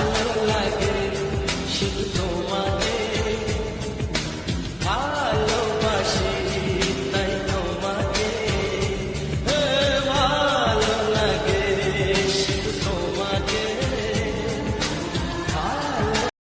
ভালো লাগে শুধু